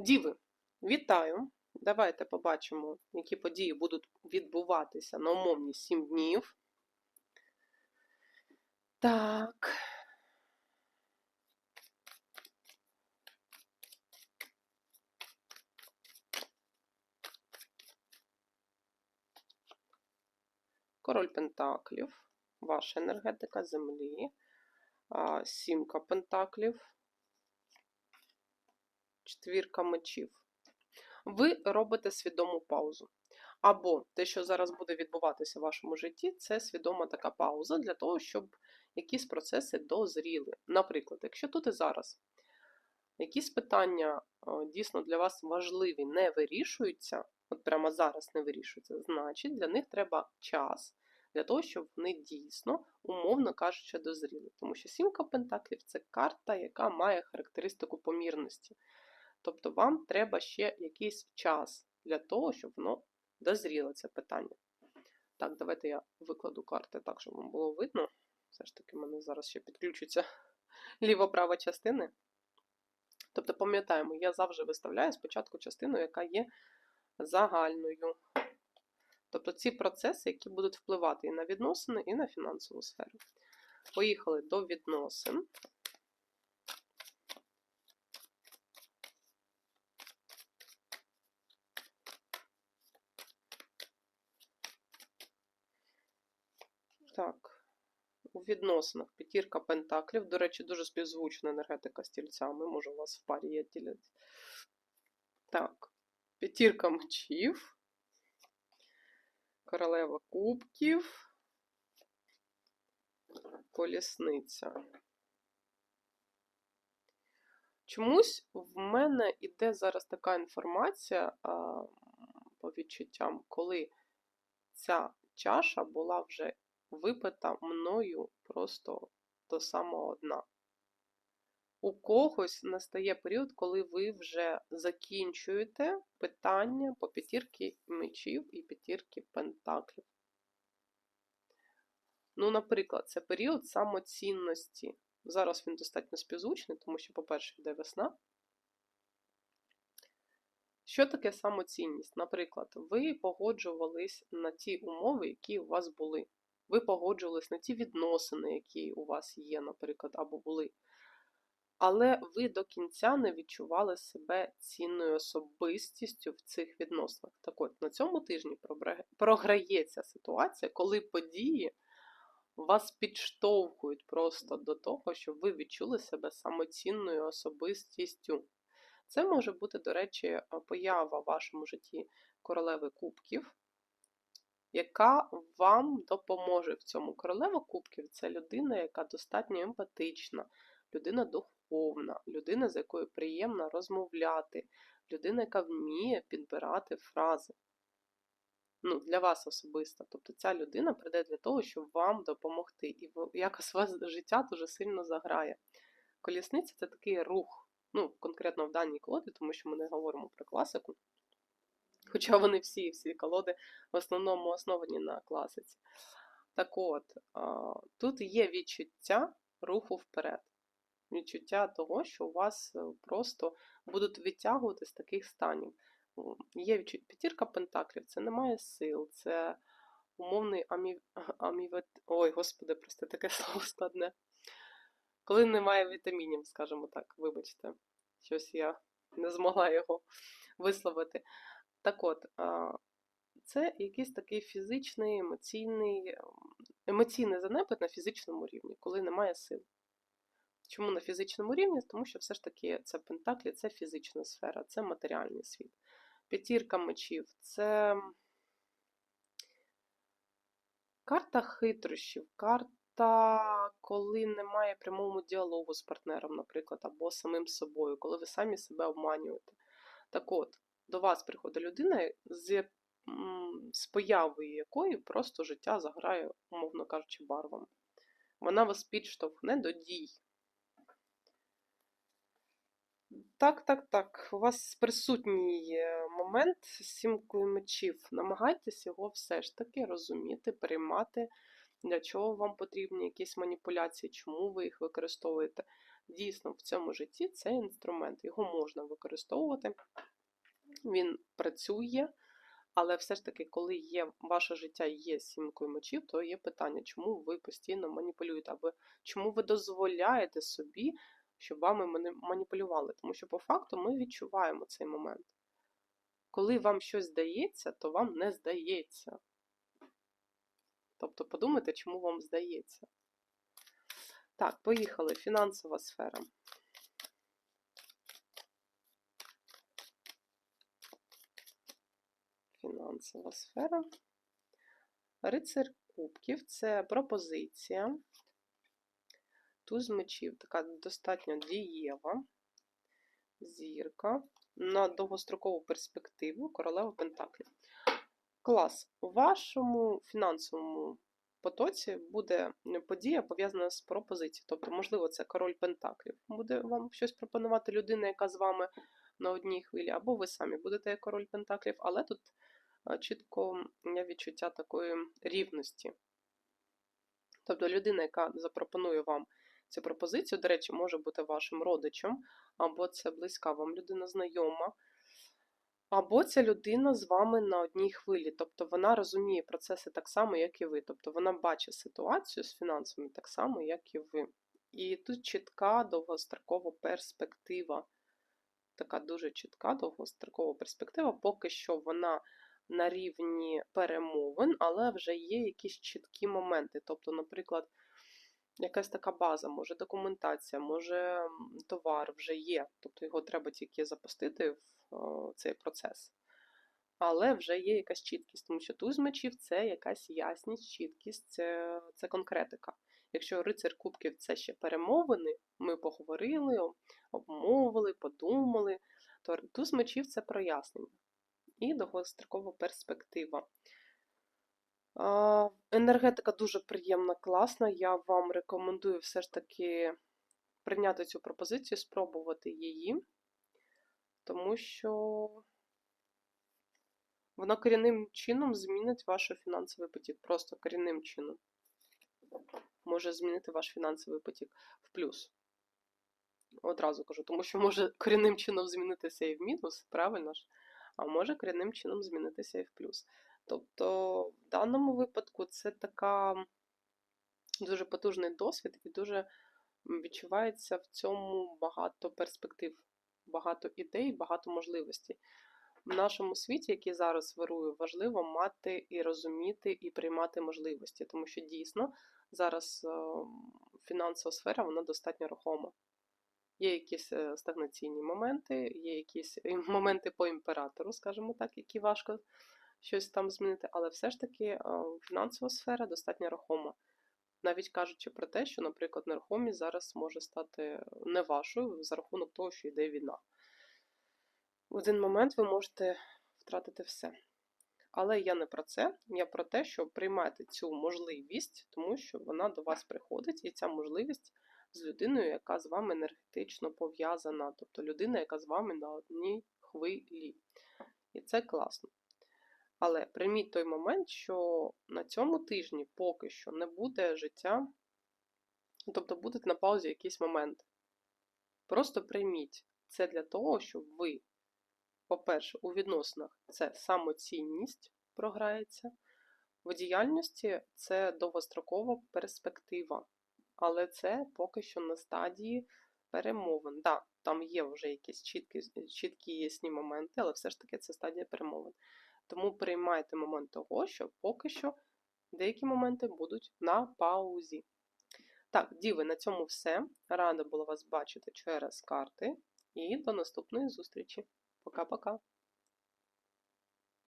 Діви, вітаю! Давайте побачимо, які події будуть відбуватися на умовні 7 днів. Так. Король Пентаклів, ваша енергетика землі, сімка Пентаклів, четвірка мечів. Ви робите свідому паузу. Або те, що зараз буде відбуватися в вашому житті, це свідома така пауза для того, щоб якісь процеси дозріли. Наприклад, якщо тут і зараз якісь питання дійсно для вас важливі не вирішуються, от прямо зараз не вирішуються, значить для них треба час для того, щоб вони дійсно, умовно кажучи, дозріли. Тому що сімка пентаклів це карта, яка має характеристику помірності. Тобто вам треба ще якийсь час для того, щоб воно дозріло це питання. Так, давайте я викладу карти так, щоб вам було видно. Все ж таки, в мене зараз ще підключиться ліво-права частини. Тобто, пам'ятаємо, я завжди виставляю спочатку частину, яка є загальною. Тобто ці процеси, які будуть впливати і на відносини, і на фінансову сферу. Поїхали до відносин. Так, у відносинах п'ятірка пентаклів. До речі, дуже співзвучна енергетика з тільцями. Може, у вас в парі є тілець. Так, п'ятірка мечів. Королева кубків. Колісниця. Чомусь в мене іде зараз така інформація а, по відчуттям, коли ця чаша була вже випита мною просто до самого дна. У когось настає період, коли ви вже закінчуєте питання по п'ятірки мечів і п'ятірки пентаклів. Ну, наприклад, це період самоцінності. Зараз він достатньо співзвучний, тому що, по-перше, йде весна. Що таке самоцінність? Наприклад, ви погоджувались на ті умови, які у вас були. Ви погоджувались на ті відносини, які у вас є, наприклад, або були. Але ви до кінця не відчували себе цінною особистістю в цих відносинах. Так от, на цьому тижні програється ситуація, коли події вас підштовхують просто до того, щоб ви відчули себе самоцінною особистістю. Це може бути, до речі, поява в вашому житті королеви кубків, яка вам допоможе в цьому. Королева кубків це людина, яка достатньо емпатична, людина духовна, людина, з якою приємно розмовляти, людина, яка вміє підбирати фрази. Ну, Для вас особисто. Тобто ця людина прийде для того, щоб вам допомогти. І якось у вас життя дуже сильно заграє. Колісниця це такий рух, ну, конкретно в даній колоді, тому що ми не говоримо про класику. Хоча вони всі, всі колоди в основному основані на класиці. Так от, тут є відчуття руху вперед. Відчуття того, що у вас е, просто будуть відтягувати з таких станів. Є відчуття п'ятірка пентаклів, це немає сил, це умовний амі... амівет. Ой, господи, просто таке слово складне. Коли немає вітамінів, скажімо так, вибачте, щось я не змогла його висловити. Так от, це якийсь такий фізичний, емоційний, ем, емоційний занепад на фізичному рівні, коли немає сил. Чому на фізичному рівні? Тому що все ж таки це пентаклі, це фізична сфера, це матеріальний світ. П'ятірка мечів це карта хитрощів, карта, коли немає прямого діалогу з партнером, наприклад, або самим собою, коли ви самі себе обманюєте. Так от, до вас приходить людина, з з появою якої просто життя заграє, умовно кажучи, барвами. Вона вас підштовхне до дій. Так, так, так. У вас присутній момент з сімкою мечів. Намагайтесь його все ж таки розуміти, приймати, для чого вам потрібні якісь маніпуляції, чому ви їх використовуєте. Дійсно, в цьому житті це інструмент, його можна використовувати, він працює, але все ж таки, коли є ваше життя є сімкою мечів, то є питання, чому ви постійно маніпулюєте, або чому ви дозволяєте собі, щоб вами маніпулювали. Тому що по факту ми відчуваємо цей момент. Коли вам щось здається, то вам не здається. Тобто подумайте, чому вам здається. Так, поїхали. Фінансова сфера. Фінансова сфера. Рицар кубків це пропозиція. Туз мечів така достатньо дієва. Зірка. На довгострокову перспективу королева Пентаклів. Клас. У вашому фінансовому потоці буде подія пов'язана з пропозицією. Тобто, можливо, це король Пентаклів. Буде вам щось пропонувати людина, яка з вами на одній хвилі, або ви самі будете як король Пентаклів, але тут чітко відчуття такої рівності. Тобто людина, яка запропонує вам цю пропозицію, до речі, може бути вашим родичем, або це близька вам людина знайома, або ця людина з вами на одній хвилі. Тобто вона розуміє процеси так само, як і ви. Тобто вона бачить ситуацію з фінансами так само, як і ви. І тут чітка довгострокова перспектива. Така дуже чітка довгострокова перспектива. Поки що вона на рівні перемовин, але вже є якісь чіткі моменти. Тобто, наприклад, якась така база, може документація, може товар вже є, тобто його треба тільки запустити в цей процес. Але вже є якась чіткість, тому що туз мечів це якась ясність, чіткість, це, це конкретика. Якщо рицар кубків це ще перемовини, ми поговорили, обмовили, подумали, то туз мечів це прояснення і довгострокова перспектива. Енергетика дуже приємна, класна. Я вам рекомендую все ж таки прийняти цю пропозицію, спробувати її, тому що вона корінним чином змінить ваш фінансовий потік. Просто корінним чином може змінити ваш фінансовий потік в плюс. Одразу кажу, тому що може корінним чином змінитися і в мінус, правильно ж? А може корінним чином змінитися і в плюс. Тобто, в даному випадку це така дуже потужний досвід і дуже відчувається в цьому багато перспектив, багато ідей, багато можливостей. В нашому світі, який зараз вирує, важливо мати і розуміти, і приймати можливості, тому що дійсно зараз е, фінансова сфера вона достатньо рухома. Є якісь е, стагнаційні моменти, є якісь е, моменти по імператору, скажімо так, які важко щось там змінити, але все ж таки е, фінансова сфера достатньо рухома. Навіть кажучи про те, що, наприклад, нерухомість зараз може стати не вашою за рахунок того, що йде війна. В один момент ви можете втратити все. Але я не про це, я про те, що приймайте цю можливість, тому що вона до вас приходить, і ця можливість з людиною, яка з вами енергетично пов'язана, тобто людина, яка з вами на одній хвилі. І це класно. Але прийміть той момент, що на цьому тижні поки що не буде життя, тобто буде на паузі якийсь момент. Просто прийміть це для того, щоб ви, по-перше, у відносинах це самоцінність програється, в діяльності це довгострокова перспектива, але це поки що на стадії перемовин. Да, там є вже якісь чіткі, чіткі ясні моменти, але все ж таки це стадія перемовин. Тому приймайте момент того, що поки що деякі моменти будуть на паузі. Так, діви, на цьому все. Рада була вас бачити через карти. І до наступної зустрічі. Пока-пока.